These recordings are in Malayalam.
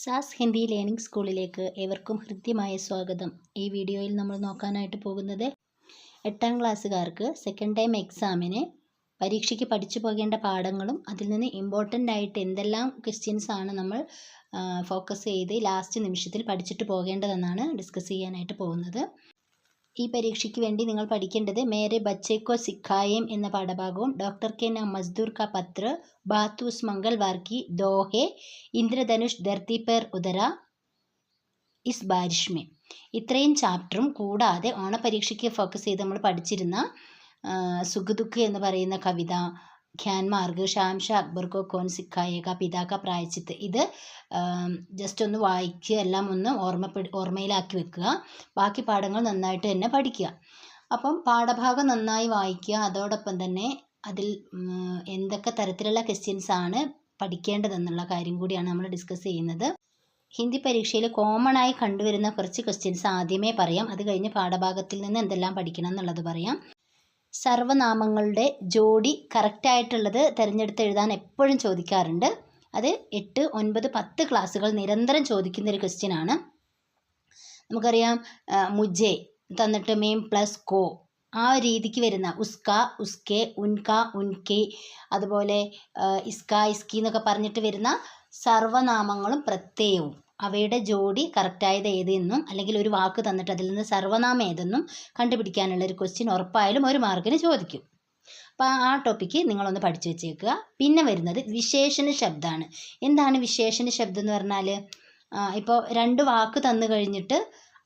സാസ് ഹിന്ദി ലേണിംഗ് സ്കൂളിലേക്ക് ഏവർക്കും ഹൃദ്യമായ സ്വാഗതം. ഈ വീഡിയോയിൽ നമ്മൾ നോക്കാനായിട്ട് പോകുന്നത് എട്ടാം ക്ലാസ്സുകാർക്ക് സെക്കൻഡ് ടൈം എക്സാമിന് പരീക്ഷയ്ക്ക് പഠിച്ചു പോകേണ്ട പാഠങ്ങളും അതിൽ നിന്ന് ഇമ്പോർട്ടന്റ് ആയിട്ട് എന്തെല്ലാം ക്വസ്റ്റ്യൻസ് ആണ് നമ്മൾ ഫോക്കസ് ചെയ്ത് ലാസ്റ്റ് നിമിഷത്തിൽ പഠിച്ചിട്ട് പോകേണ്ടതെന്നാണ് ഡിസ്കസ് ചെയ്യാനായിട്ട് പോകുന്നത്. ഈ പരീക്ഷയ്ക്ക് വേണ്ടി നിങ്ങൾ പഠിക്കേണ്ടത് മേരെ ബച്ചേക്കോ സിഖായേം എന്ന പാഠഭാഗവും ഡോക്ടർ കെ നാം മസ്ദൂർ കാ പത്ര ബാത്തൂസ് മംഗൾവാർ की ദോഹെ ഇന്ദ്രധനുഷ് ധർത്തി പേർ ഉദര ഇസ് ബാരിഷ് മേ. ഇത്രയും ചാപ്റ്ററും കൂടാതെ ഓണപരീക്ഷയ്ക്ക് ഫോക്കസ് ചെയ്ത് നമ്മൾ പഠിച്ചിരുന്ന സുഖദുഃഖ് എന്ന് പറയുന്ന കവിത ഖ്യാൻമാർഗ് ഷാംഷ അക്ബർ കോ കോൻ സിഖായേക പിതാക്ക പ്രായച്ചിത്ത്. ഇത് ജസ്റ്റ് ഒന്ന് വായിക്കുക എല്ലാം ഒന്ന് ഓർമ്മപ്പെടു ഓർമ്മയിലാക്കി വെക്കുക. ബാക്കി പാഠങ്ങൾ നന്നായിട്ട് തന്നെ പഠിക്കുക. അപ്പം പാഠഭാഗം നന്നായി വായിക്കുക. അതോടൊപ്പം തന്നെ അതിൽ എന്തൊക്കെ തരത്തിലുള്ള ക്വസ്റ്റ്യൻസ് ആണ് പഠിക്കേണ്ടതെന്നുള്ള കാര്യം കൂടിയാണ് നമ്മൾ ഡിസ്കസ് ചെയ്യുന്നത്. ഹിന്ദി പരീക്ഷയിൽ കോമൺ ആയി കണ്ടുവരുന്ന കുറച്ച് ക്വസ്റ്റ്യൻസ് ആദ്യമേ പറയാം. അത് കഴിഞ്ഞ് പാഠഭാഗത്തിൽ നിന്ന് എന്തെല്ലാം പഠിക്കണം എന്നുള്ളത് പറയാം. സർവനാമങ്ങളുടെ ജോഡി കറക്റ്റായിട്ടുള്ളത് തിരഞ്ഞെടുത്ത് എഴുതാൻ എപ്പോഴും ചോദിക്കാറുണ്ട്. അത് എട്ട് ഒൻപത് പത്ത് ക്ലാസ്സുകൾ നിരന്തരം ചോദിക്കുന്ന ഒരു ക്വസ്റ്റ്യൻ ആണ്. നമുക്കറിയാം മുജെ തന്നിട്ട് മെയിം പ്ലസ് കോ. ആ രീതിക്ക് വരുന്ന ഉസ്ക ഉസ്കെ ഉൻക ഉൻകെ അതുപോലെ ഇസ്ക ഇസ്കി എന്നൊക്കെ പറഞ്ഞിട്ട് വരുന്ന സർവനാമങ്ങളും പ്രത്യയവും. അവയുടെ ജോഡി കറക്റ്റായത് ഏതെന്നും അല്ലെങ്കിൽ ഒരു വാക്ക് തന്നിട്ട് അതിൽ നിന്ന് സർവനാമം ഏതെന്നും കണ്ടുപിടിക്കാനുള്ള ഒരു ക്വസ്റ്റ്യൻ ഉറപ്പായാലും ഒരു മാർക്കിന് ചോദിക്കും. അപ്പോൾ ആ ടോപ്പിക്ക് നിങ്ങളൊന്ന് പഠിച്ചു വെച്ചേക്കുക. പിന്നെ വരുന്നത് വിശേഷണ ശബ്ദമാണ് എന്താണ് വിശേഷണ ശബ്ദം എന്ന് പറഞ്ഞാൽ ഇപ്പോൾ രണ്ട് വാക്ക് തന്നു കഴിഞ്ഞിട്ട്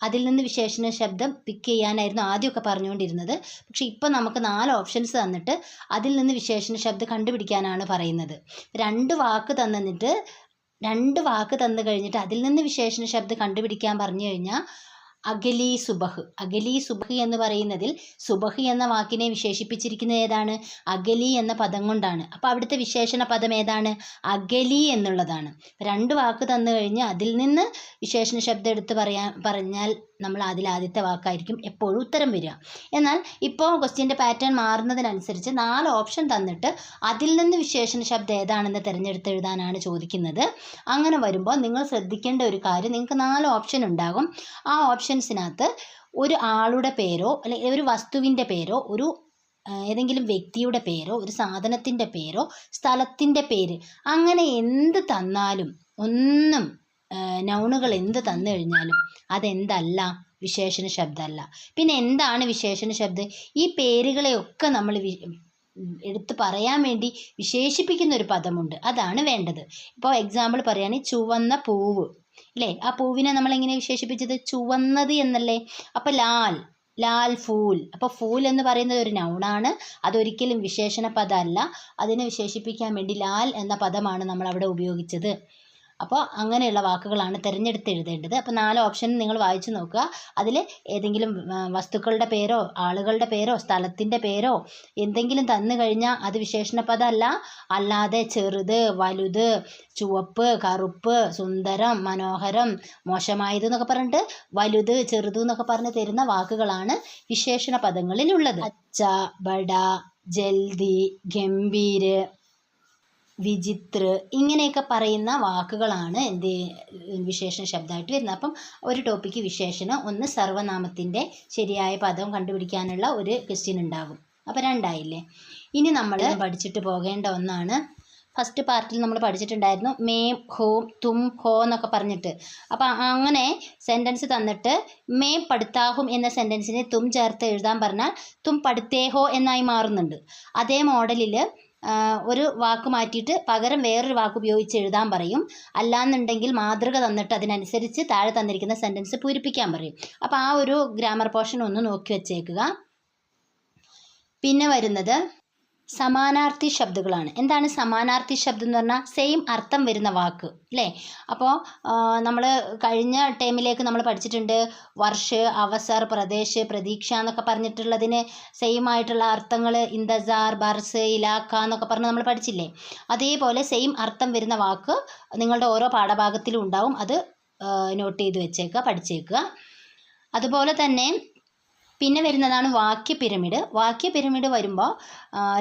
അതിൽ നിന്ന് വിശേഷണ ശബ്ദം പിക്ക് ചെയ്യാനായിരുന്നു ആദ്യമൊക്കെ പറഞ്ഞുകൊണ്ടിരുന്നത്. പക്ഷേ ഇപ്പോൾ നമുക്ക് നാല് ഓപ്ഷൻസ് തന്നിട്ട് അതിൽ നിന്ന് വിശേഷണ ശബ്ദം കണ്ടുപിടിക്കാനാണ് പറയുന്നത്. രണ്ട് വാക്ക് തന്നിട്ട് രണ്ട് വാക്ക് തന്നു കഴിഞ്ഞിട്ട് അതിൽ നിന്ന് വിശേഷണ ശബ്ദം കണ്ടുപിടിക്കാൻ പറഞ്ഞു കഴിഞ്ഞാൽ അഗലി സുബഹ്. അഗലി സുബഹ് എന്ന് പറയുന്നതിൽ സുബഹ് എന്ന വാക്കിനെ വിശേഷിപ്പിച്ചിരിക്കുന്നത് ഏതാണ്? അഗലി എന്ന പദം കൊണ്ടാണ്. അപ്പോൾ അവിടുത്തെ വിശേഷണ പദം ഏതാണ്? അഗലി എന്നുള്ളതാണ്. രണ്ട് വാക്ക് തന്നു കഴിഞ്ഞ് അതിൽ നിന്ന് വിശേഷണ ശബ്ദം എടുത്ത് പറയാൻ പറഞ്ഞാൽ നമ്മൾ അതിൽ ആദ്യത്തെ വാക്കായിരിക്കും എപ്പോഴും ഉത്തരം വരിക. എന്നാൽ ഇപ്പോൾ ക്വസ്റ്റ്യന്റെ പാറ്റേൺ മാറുന്നതിനനുസരിച്ച് നാല് ഓപ്ഷൻ തന്നിട്ട് അതിൽ നിന്ന് വിശേഷണ ശബ്ദം ഏതാണെന്ന് തിരഞ്ഞെടുത്ത് എഴുതാനാണ് ചോദിക്കുന്നത്. അങ്ങനെ വരുമ്പോൾ നിങ്ങൾ ശ്രദ്ധിക്കേണ്ട ഒരു കാര്യം നിങ്ങൾക്ക് നാല് ഓപ്ഷൻ ഉണ്ടാകും. ആ ഓപ്ഷൻസിനകത്ത് ഒരു ആളുടെ പേരോ അല്ലെങ്കിൽ ഒരു വസ്തുവിന്റെ പേരോ ഒരു ഏതെങ്കിലും വ്യക്തിയുടെ പേരോ ഒരു സാധനത്തിന്റെ പേരോ സ്ഥലത്തിന്റെ പേര് അങ്ങനെ എന്ത് തന്നാലും ഒന്നും നൗണുകൾ എന്ത് തന്നു കഴിഞ്ഞാലും അതെന്തല്ല വിശേഷണ ശബ്ദമല്ല പിന്നെ എന്താണ് വിശേഷണ ശബ്ദം? ഈ പേരുകളെയൊക്കെ നമ്മൾ എടുത്ത് പറയാൻ വേണ്ടി വിശേഷിപ്പിക്കുന്ന ഒരു പദമുണ്ട്. അതാണ് വേണ്ടത്. ഇപ്പോൾ എക്സാമ്പിൾ പറയുകയാണെങ്കിൽ ചുവന്ന പൂവ്. അല്ലേ ആ പൂവിനെ നമ്മൾ എങ്ങനെ വിശേഷിപ്പിച്ചത്? ചുവന്നത് എന്നല്ലേ? അപ്പോൾ ലാൽ ലാൽ ഫൂൽ. അപ്പോൾ ഫൂൽ എന്ന് പറയുന്നത് ഒരു നൗണാണ് അതൊരിക്കലും വിശേഷണ പദമല്ല. അതിനെ വിശേഷിപ്പിക്കാൻ വേണ്ടി ലാൽ എന്ന പദമാണ് നമ്മൾ അവിടെ ഉപയോഗിച്ചത്. അപ്പോൾ അങ്ങനെയുള്ള വാക്കുകളാണ് തിരഞ്ഞെടുത്ത് എഴുതേണ്ടത്. അപ്പോൾ നാല് ഓപ്ഷൻ നിങ്ങൾ വായിച്ചു നോക്കുക. അതിൽ ഏതെങ്കിലും വസ്തുക്കളുടെ പേരോ ആളുകളുടെ പേരോ സ്ഥലത്തിന്റെ പേരോ എന്തെങ്കിലും തന്നു കഴിഞ്ഞാൽ അത് വിശേഷണ പദമല്ല. അല്ലാതെ ചെറുത് വലുത് ചുവപ്പ് കറുപ്പ് സുന്ദരം മനോഹരം മോശമായത് എന്നൊക്കെ പറഞ്ഞിട്ട് വലുത് ചെറുത് എന്നൊക്കെ പറഞ്ഞ് തരുന്ന വാക്കുകളാണ് വിശേഷണ പദങ്ങളിലുള്ളത് അച്ച ബട ജൽദി ഗംഭീര് വിചിത്ര ഇങ്ങനെയൊക്കെ പറയുന്ന വാക്കുകളാണ് എന്ത് വിശേഷണ ശബ്ദമായിട്ട് വരുന്നത്. അപ്പം ഒരു ടോപ്പിക്ക് വിശേഷണം. ഒന്ന് സർവനാമത്തിന്റെ ശരിയായ പദം കണ്ടുപിടിക്കാനുള്ള ഒരു ക്വസ്റ്റ്യൻ ഉണ്ടാകും. അപ്പോൾ രണ്ടായില്ലേ? ഇനി നമ്മൾ പഠിച്ചിട്ട് പോകേണ്ട ഒന്നാണ്. ഫസ്റ്റ് പാർട്ടിൽ നമ്മൾ പഠിച്ചിട്ടുണ്ടായിരുന്നു മേം ഹോം തും ഹോ എന്നൊക്കെ പറഞ്ഞിട്ട്. അപ്പോൾ അങ്ങനെ സെന്റൻസ് തന്നിട്ട് മേം പഠിത്താഹും എന്ന സെന്റൻസിനെ തും ചേർത്ത് എഴുതാൻ പറഞ്ഞാൽ തും പഠിത്തേഹോ എന്നായി മാറുന്നുണ്ട്. അതേ മോഡലിൽ ഒരു വാക്ക് മാറ്റിയിട്ട് പകരം വേറൊരു വാക്ക് ഉപയോഗിച്ച് എഴുതാൻ പറയും. അല്ലാന്നുണ്ടെങ്കിൽ മാതൃക തന്നിട്ട് അതിനനുസരിച്ച് താഴെ തന്നിരിക്കുന്ന സെന്റൻസ് പൂരിപ്പിക്കാൻ പറയും. അപ്പോൾ ആ ഒരു ഗ്രാമർ പോർഷൻ ഒന്ന് നോക്കി വെച്ചേക്കുക. പിന്നെ വരുന്നത് സമാനാർത്ഥി ശബ്ദങ്ങളാണ് എന്താണ് സമാനാർത്ഥി ശബ്ദം എന്ന് പറഞ്ഞാൽ സെയിം അർത്ഥം വരുന്ന വാക്ക് അല്ലേ? അപ്പോൾ നമ്മൾ കഴിഞ്ഞ ടൈമിലേക്ക് നമ്മൾ പഠിച്ചിട്ടുണ്ട് വർഷ അവസർ പ്രദേശ് പ്രതീക്ഷ എന്നൊക്കെ പറഞ്ഞിട്ടുള്ളതിന് സെയിം ആയിട്ടുള്ള അർത്ഥങ്ങൾ ഇന്തസാർ ബർസ് ഇലാക്ക എന്നൊക്കെ പറഞ്ഞ് നമ്മൾ പഠിച്ചില്ലേ? അതേപോലെ സെയിം അർത്ഥം വരുന്ന വാക്ക് നിങ്ങളുടെ ഓരോ പാഠഭാഗത്തിലും ഉണ്ടാവും. അത് നോട്ട് ചെയ്ത് വെച്ചേക്കുക പഠിച്ചേക്കുക. അതുപോലെ തന്നെ പിന്നെ വരുന്നതാണ് വാക്യ പിരമിഡ്. വാക്യ പിരമിഡ് വരുമ്പോൾ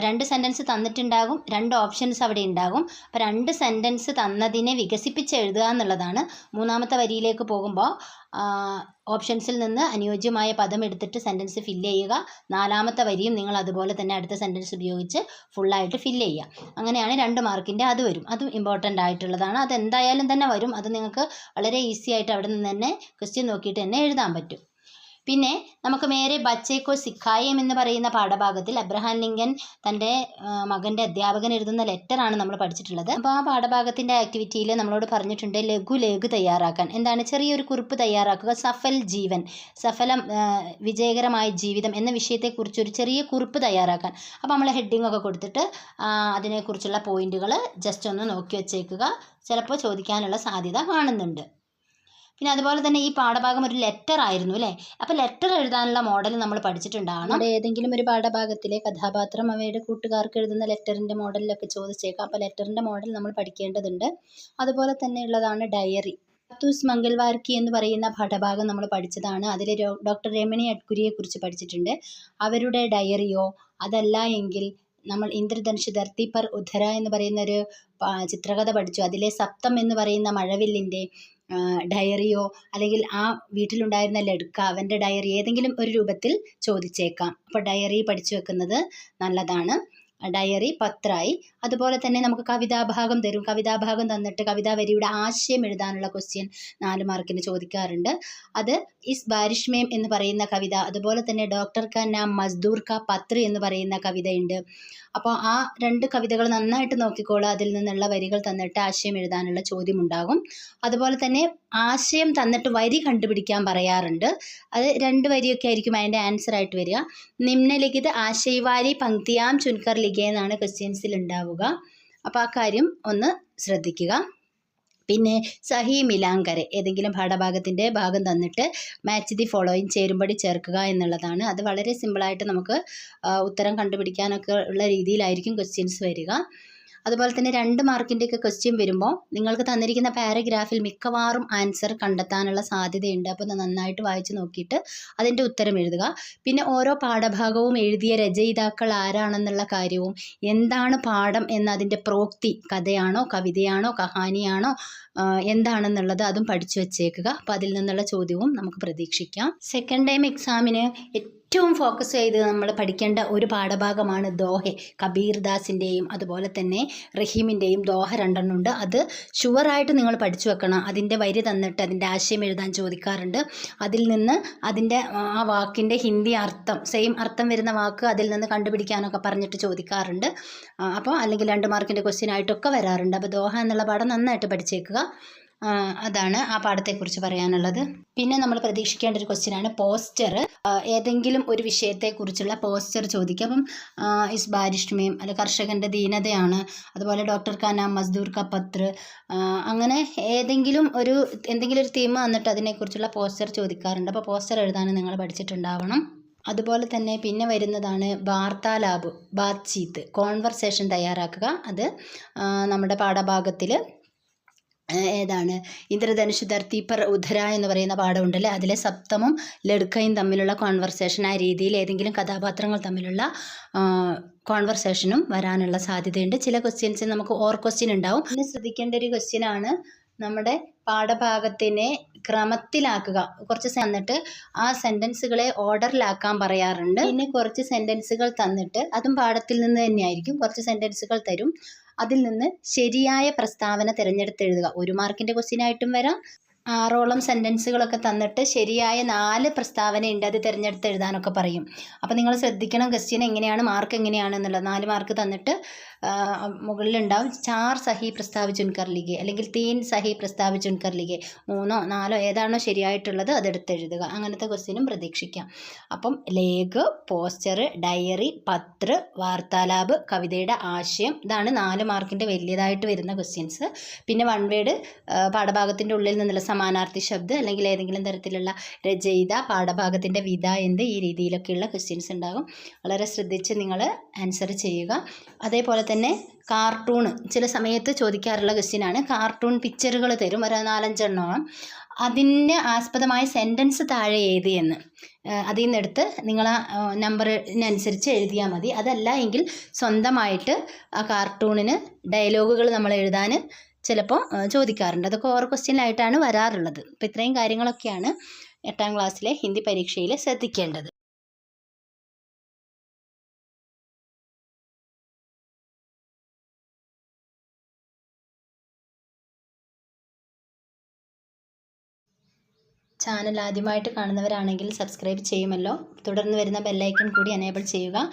രണ്ട് സെന്റൻസ് തന്നിട്ടുണ്ടാകും രണ്ട് ഓപ്ഷൻസ് അവിടെ ഉണ്ടാകും. അപ്പോൾ രണ്ട് സെന്റൻസ് തന്നതിനെ വികസിപ്പിച്ച് എഴുതുക എന്നുള്ളതാണ് മൂന്നാമത്തെ വരിയിലേക്ക് പോകുമ്പോൾ ഓപ്ഷൻസിൽ നിന്ന് അനുയോജ്യമായ പദം എടുത്തിട്ട് സെന്റൻസ് ഫില്ല് ചെയ്യുക. നാലാമത്തെ വരിയും നിങ്ങൾ അതുപോലെ തന്നെ അടുത്ത സെന്റൻസ് ഉപയോഗിച്ച് ഫുള്ളായിട്ട് ഫില്ല് ചെയ്യുക. അങ്ങനെയാണ് രണ്ട് മാർക്കിന്റെ അത് വരും. അതും ഇമ്പോർട്ടന്റ് ആയിട്ടുള്ളതാണ്. അത് എന്തായാലും തന്നെ വരും. അത് നിങ്ങൾക്ക് വളരെ ഈസി ആയിട്ട് അവിടെ നിന്ന് തന്നെ ക്വസ്റ്റ്യൻ നോക്കിയിട്ട് തന്നെ എഴുതാൻ പറ്റും. പിന്നെ നമുക്ക് മേരെ ബച്ചേക്കോ സിഖായം എന്ന് പറയുന്ന പാഠഭാഗത്തിൽ അബ്രഹാം ലിങ്കൻ തന്റെ മകന്റെ അധ്യാപകൻ എഴുതുന്ന ലെറ്ററാണ് നമ്മൾ പഠിച്ചിട്ടുള്ളത്. അപ്പോൾ ആ പാഠഭാഗത്തിന്റെ ആക്ടിവിറ്റിയിൽ നമ്മളോട് പറഞ്ഞിട്ടുണ്ട് ലഘു ലഘു തയ്യാറാക്കാൻ. എന്താണ്? ചെറിയൊരു കുറിപ്പ് തയ്യാറാക്കുക. സഫൽ ജീവൻ സഫലം വിജയകരമായ ജീവിതം എന്ന വിഷയത്തെക്കുറിച്ച് ഒരു ചെറിയ കുറിപ്പ് തയ്യാറാക്കാൻ. അപ്പോൾ നമ്മൾ ഹെഡിങ് ഒക്കെ കൊടുത്തിട്ട് അതിനെക്കുറിച്ചുള്ള പോയിന്റുകൾ ജസ്റ്റ് ഒന്ന് നോക്കി വെച്ചേക്കുക. ചിലപ്പോൾ ചോദിക്കാനുള്ള സാധ്യത കാണുന്നുണ്ട്. പിന്നെ അതുപോലെ തന്നെ ഈ പാഠഭാഗം ഒരു ലെറ്റർ ആയിരുന്നു അല്ലേ? അപ്പോൾ ലെറ്റർ എഴുതാനുള്ള മോഡൽ നമ്മൾ പഠിച്ചിട്ടുണ്ടാകണം ഏതെങ്കിലും ഒരു പാഠഭാഗത്തിലെ കഥാപാത്രം അവയുടെ കൂട്ടുകാർക്ക് എഴുതുന്ന ലെറ്ററിന്റെ മോഡലിലൊക്കെ ചോദിച്ചേക്കാം. അപ്പോൾ ലെറ്ററിന്റെ മോഡൽ നമ്മൾ പഠിക്കേണ്ടതുണ്ട്. അതുപോലെ തന്നെ ഉള്ളതാണ് ഡയറി കത്തൂസ് മംഗൽവാർക്കി എന്ന് പറയുന്ന പാഠഭാഗം നമ്മൾ പഠിച്ചതാണ്. അതിൽ ഡോക്ടർ രമണി അഡ്കുരിയെ കുറിച്ച് പഠിച്ചിട്ടുണ്ട്. അവരുടെ ഡയറിയോ അതല്ല എങ്കിൽ നമ്മൾ ഇന്ദ്രധനുഷ് ധർത്തി പർ ഉദ്ധര എന്ന് പറയുന്ന ഒരു ചിത്രകഥ പഠിച്ചു. അതിലെ സപ്തം എന്ന് പറയുന്ന മഴവില്ലിന്റെ ഡയറിയോ അല്ലെങ്കിൽ ആ വീട്ടിലുണ്ടായിരുന്ന ലഡുക്ക അവന്റെ ഡയറി ഏതെങ്കിലും ഒരു രൂപത്തിൽ ചോദിച്ചേക്കാം. അപ്പോൾ ഡയറി പഠിച്ചു വെക്കുന്നത് നല്ലതാണ്. ഡയറി പത്രായി. അതുപോലെ തന്നെ നമുക്ക് കവിതാഭാഗം തരും. കവിതാഭാഗം തന്നിട്ട് കവിതാ വരിയുടെ ആശയം എഴുതാനുള്ള ക്വസ്റ്റ്യൻ നാല് മാർക്കിന് ചോദിക്കാറുണ്ട്. അത് ഇസ് ബാരിഷ്മേം എന്ന് പറയുന്ന കവിത അതുപോലെ തന്നെ ഡോക്ടർ ക നാം മസ്ദൂർ ക പത്രി എന്ന് പറയുന്ന കവിതയുണ്ട്. അപ്പോൾ ആ രണ്ട് കവിതകൾ നന്നായിട്ട് നോക്കിക്കോളുക അതിൽ നിന്നുള്ള വരികൾ തന്നിട്ട് ആശയം എഴുതാനുള്ള ചോദ്യം ഉണ്ടാകും അതുപോലെ തന്നെ ആശയം തന്നിട്ട് വരി കണ്ടുപിടിക്കാൻ പറയാറുണ്ട്. അത് രണ്ട് വരിയൊക്കെ ആയിരിക്കും അതിന്റെ ആൻസർ ആയിട്ട് വരിക. നിമ്നലിഖിത ആശയവാരി പങ്ക്തിയാം ചുൻകർ ലിഖ എന്നാണ് ക്വസ്റ്റ്യൻസിൽ ഉണ്ടാവുക. അപ്പോൾ ആ കാര്യം ഒന്ന് ശ്രദ്ധിക്കുക. പിന്നെ സഹി മിലാങ്കരെ ഏതെങ്കിലും പാഠഭാഗത്തിന്റെ ഭാഗം തന്നിട്ട് മാച്ച് ദി ഫോളോയിങ് ചേരുമ്പടി ചേർക്കുക എന്നുള്ളതാണ്. അത് വളരെ സിമ്പിളായിട്ട് നമുക്ക് ഉത്തരം കണ്ടുപിടിക്കാനൊക്കെ ഉള്ള രീതിയിലായിരിക്കും ക്വസ്റ്റ്യൻസ് വരിക. അതുപോലെ തന്നെ രണ്ട് മാർക്കിന്റെയൊക്കെ ക്വസ്റ്റ്യൻ വരുമ്പോൾ നിങ്ങൾക്ക് തന്നിരിക്കുന്ന പാരഗ്രാഫിൽ മിക്കവാറും ആൻസർ കണ്ടെത്താനുള്ള സാധ്യതയുണ്ട്. അപ്പോൾ നന്നായിട്ട് വായിച്ച് നോക്കിയിട്ട് അതിന്റെ ഉത്തരം എഴുതുക. പിന്നെ ഓരോ പാഠഭാഗവും എഴുതിയ രചയിതാക്കൾ ആരാണെന്നുള്ള കാര്യവും എന്താണ് പാഠം എന്നതിന്റെ പ്രോക്തി കഥയാണോ കവിതയാണോ കഹാനിയാണോ എന്താണെന്നുള്ളത് അതും പഠിച്ചു വച്ചേക്കുക. അപ്പോൾ അതിൽ നിന്നുള്ള ചോദ്യവും നമുക്ക് പ്രതീക്ഷിക്കാം. സെക്കൻഡ് ടൈം എക്സാമിന് ഏറ്റവും ഫോക്കസ് ചെയ്ത് നമ്മൾ പഠിക്കേണ്ട ഒരു പാഠഭാഗമാണ് ദോഹെ. കബീർ ദാസിന്റെയും അതുപോലെ തന്നെ റഹീമിന്റെയും ദോഹ രണ്ടെണ്ണമുണ്ട് അത് ഷുവറായിട്ട് നിങ്ങൾ പഠിച്ചു വെക്കണം. അതിന്റെ വരി തന്നിട്ട് അതിന്റെ ആശയം എഴുതാൻ ചോദിക്കാറുണ്ട്. അതിൽ നിന്ന് അതിന്റെ ആ വാക്കിന്റെ ഹിന്ദി അർത്ഥം സെയിം അർത്ഥം വരുന്ന വാക്ക് അതിൽ നിന്ന് കണ്ടുപിടിക്കാനൊക്കെ പറഞ്ഞിട്ട് ചോദിക്കാറുണ്ട്. അപ്പോൾ അല്ലെങ്കിൽ രണ്ട് മാർക്കിന്റെ ക്വസ്റ്റ്യൻ ആയിട്ടൊക്കെ വരാറുണ്ട്. അപ്പോൾ ദോഹ എന്നുള്ള പാഠം നന്നായിട്ട് പഠിച്ചേക്കുക. അതാണ് ആ പാഠത്തെക്കുറിച്ച് പറയാനുള്ളത്. പിന്നെ നമ്മൾ പ്രതീക്ഷിക്കേണ്ട ഒരു ക്വസ്റ്റ്യനാണ് പോസ്റ്റർ ഏതെങ്കിലും ഒരു വിഷയത്തെക്കുറിച്ചുള്ള പോസ്റ്റർ ചോദിക്കുക. അപ്പം ഇസ് ബാരിഷ്മയും അല്ലെ കർഷകന്റെ ദീനതയാണ് അതുപോലെ ഡോക്ടർ കാന മസ്ദൂർ ക പത്ര അങ്ങനെ ഏതെങ്കിലും ഒരു എന്തെങ്കിലും ഒരു തീം വന്നിട്ട് അതിനെക്കുറിച്ചുള്ള പോസ്റ്റർ ചോദിക്കാറുണ്ട്. അപ്പോൾ പോസ്റ്റർ എഴുതാൻ നിങ്ങൾ പഠിച്ചിട്ടുണ്ടാവണം. അതുപോലെ തന്നെ പിന്നെ വരുന്നതാണ് വാർത്താലാബ് ബാത്ചീത്ത് കോൺവെർസേഷൻ തയ്യാറാക്കുക. അത് നമ്മുടെ പാഠഭാഗത്തിൽ ഏതാണ്? ഇന്ദ്രധനുഷ് ധർത്തി പർ ഉധര എന്ന് പറയുന്ന പാഠമുണ്ടല്ലേ? അതിലെ സപ്തമും ലഡുക്കയും തമ്മിലുള്ള കോൺവെർസേഷൻ ആ രീതിയിൽ ഏതെങ്കിലും കഥാപാത്രങ്ങൾ തമ്മിലുള്ള കോൺവെർസേഷനും വരാനുള്ള സാധ്യതയുണ്ട്. ചില ക്വസ്റ്റ്യൻസ് നമുക്ക് ഓർ ക്വസ്റ്റ്യൻ ഉണ്ടാവും. പിന്നെ ശ്രദ്ധിക്കേണ്ട ഒരു ക്വസ്റ്റ്യൻ ആണ് നമ്മുടെ പാഠഭാഗത്തിനെ ക്രമത്തിലാക്കുക. കുറച്ച് തന്നിട്ട് ആ സെന്റൻസുകളെ ഓർഡറിലാക്കാൻ പറയാറുണ്ട്. പിന്നെ കുറച്ച് സെന്റൻസുകൾ തന്നിട്ട് അതും പാഠത്തിൽ നിന്ന് തന്നെയായിരിക്കും. കുറച്ച് സെന്റൻസുകൾ തരും. അതിൽ നിന്ന് ശരിയായ പ്രസ്താവന തിരഞ്ഞെടുത്ത് എഴുതുക ഒരു മാർക്കിന്റെ ക്വസ്റ്റ്യൻ ആയിട്ടും വരാം. ആറോളം സെന്റൻസുകളൊക്കെ തന്നിട്ട് ശരിയായ നാല് പ്രസ്താവനയുണ്ട്. അത് തിരഞ്ഞെടുത്ത് എഴുതാനൊക്കെ പറയും. അപ്പോൾ നിങ്ങൾ ശ്രദ്ധിക്കണം ക്വസ്റ്റ്യൻ എങ്ങനെയാണ് മാർക്ക് എങ്ങനെയാണ് എന്നുള്ളത്. നാല് മാർക്ക് തന്നിട്ട് മുകളിലുണ്ടാവും ചാർ സഹി പ്രസ്താവിച്ച് ഉൻകർ ലിഖെ അല്ലെങ്കിൽ തീൻ സഹി പ്രസ്താവിച്ച് ഉൻകർ ലിഖെ മൂന്നോ നാലോ ഏതാണോ ശരിയായിട്ടുള്ളത് അതെടുത്ത് എഴുതുക. അങ്ങനത്തെ ക്വസ്റ്റ്യനും പ്രതീക്ഷിക്കാം. അപ്പം ലേഖ് പോസ്റ്റർ ഡയറി പത്ര വാർത്താലാബ് കവിതയുടെ ആശയം ഇതാണ് നാല് മാർക്കിന്റെ വലിയതായിട്ട് വരുന്ന ക്വസ്റ്റ്യൻസ്. പിന്നെ വൺ വേഡ് പാഠഭാഗത്തിന്റെ ഉള്ളിൽ നിന്നുള്ള സമാനാർത്ഥി ശബ്ദം അല്ലെങ്കിൽ ഏതെങ്കിലും തരത്തിലുള്ള രചയിത പാഠഭാഗത്തിന്റെ വിധ എന്ത് ഈ രീതിയിലൊക്കെയുള്ള ക്വസ്റ്റ്യൻസ് ഉണ്ടാകും. വളരെ ശ്രദ്ധിച്ച് നിങ്ങൾ ആൻസർ ചെയ്യുക. അതേപോലെ തന്നെ കാർട്ടൂൺ ചില സമയത്ത് ചോദിക്കാറുള്ള ക്വസ്റ്റ്യനാണ് കാർട്ടൂൺ പിക്ചറുകൾ തരും. ഒരു നാലഞ്ചെണ്ണോളം. അതിന് ആസ്പദമായ സെന്റൻസ് താഴെ ഏത് എന്ന്. അതിൽ നിന്നെടുത്ത് നിങ്ങൾ ആ നമ്പറിനനുസരിച്ച് എഴുതിയാൽ മതി. അതല്ല എങ്കിൽ സ്വന്തമായിട്ട് ആ കാർട്ടൂണിന് ഡയലോഗുകൾ നമ്മൾ എഴുതാൻ ചിലപ്പോൾ ചോദിക്കാറുണ്ട്. അതൊക്കെ ഓരോ ക്വസ്റ്റ്യനായിട്ടാണ് വരാറുള്ളത്. അപ്പോൾ ഇത്രയും കാര്യങ്ങളൊക്കെയാണ് എട്ടാം ക്ലാസ്സിലെ ഹിന്ദി പരീക്ഷയിൽ ശ്രദ്ധിക്കേണ്ടത്. ചാനൽ ആദ്യമായിട്ട് കാണുന്നവരാണെങ്കിൽ സബ്സ്ക്രൈബ് ചെയ്യുമല്ലോ. തുടർന്ന് വരുന്ന ബെല്ലൈക്കൺ കൂടി എനേബിൾ ചെയ്യുക.